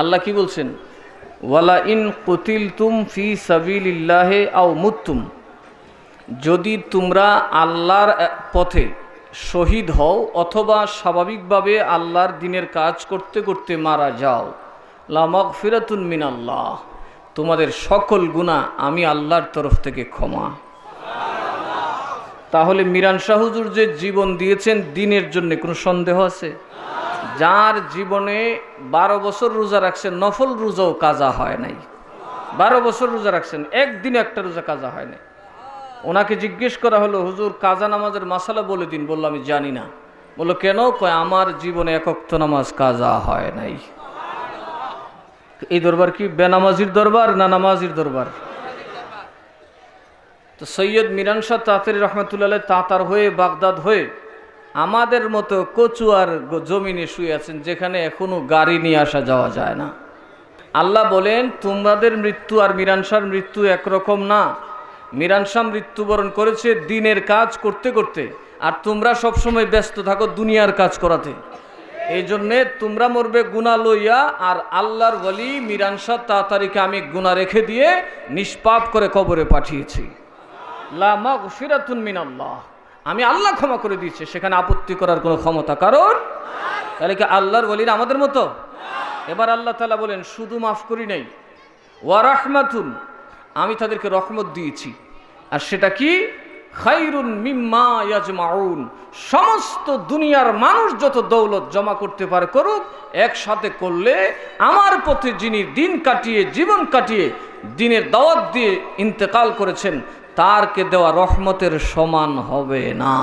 আল্লাহ কি বলছেন? ওয়ালা ইন কুতিল তুম ফি সাবিলিল্লাহে আও মুত্তুম। যদি তোমরা আল্লাহর পথে শহীদ হও অথবা স্বাভাবিকভাবে আল্লাহর দিনের কাজ করতে করতে মারা যাও লামক ফিরাতুন মিন আল্লাহ তোমাদের সকল গুণা আমি আল্লাহর তরফ থেকে ক্ষমা। তাহলে মিরান শাহুজুর যে জীবন দিয়েছেন, দিনের জন্য কোনো সন্দেহ আছে? যার জীবনে বারো বছর রোজা রাখছেন, নফল রোজাও কাজা হয় নাই। বারো বছর রোজা রাখছেন, একদিন একটা রোজা কাজা হয় নাই। ওনাকে জিজ্ঞেস করা হলো, হুজুর, কাজা নামাজের মাসালা বলে দিন। বলল, আমি জানি না। বলল, কেন? কয়, আমার জীবনে একক্ত নামাজ কাজা হয় নাই। এই দরবার কি বেনামাজির দরবার না নামাজির দরবার? তো সৈয়দ মিরান শাহ তাঁতের রহমতুল্লাহ তাঁতার হয়ে বাগদাদ হয়ে আমাদের মতো কচুয়ার জমিনে শুয়ে আছেন, যেখানে এখনও গাড়ি নিয়ে আসা যাওয়া যায় না। আল্লাহ বলেন, তোমাদের মৃত্যু আর মিরান শাহর মৃত্যু একরকম না। মিরান শাহ মৃত্যুবরণ করেছে দিনের কাজ করতে করতে, আর তোমরা সবসময় ব্যস্ত থাকো দুনিয়ার কাজ করাতে। এই জন্যে তোমরা মরবে গুণা লইয়া, আর আল্লাহর বলি মিরান শাহ তাড়াতাড়িকে আমি গুণা রেখে দিয়ে নিষ্পাপ করে কবরে পাঠিয়েছি। লা মাগফিরাতুন মিনাল্লাহ। আমি আল্লাহ ক্ষমা করে দিয়েছি, সেখানে আপত্তি করার কোনো ক্ষমতা কারণ তাহলে কি আল্লাহর বলির আমাদের মতো? এবার আল্লাহ তালা বলেন, শুধু মাফ করি নাই। ওয়া রাহমাতুন, আমি তাদেরকে রহমত দিয়েছি। আর সেটা কি? খাইরুন মিম্মা ইয়াজমাউন। সমস্ত দুনিয়ার মানুষ যত দৌলত জমা করতে পারে করুক, একসাথে করলে আমার পথে যিনি দিন কাটিয়ে, জীবন কাটিয়ে দিনের দাওয়াত দিয়ে ইন্তেকাল করেছেন তারকে দেওয়া রহমতের সমান হবে না।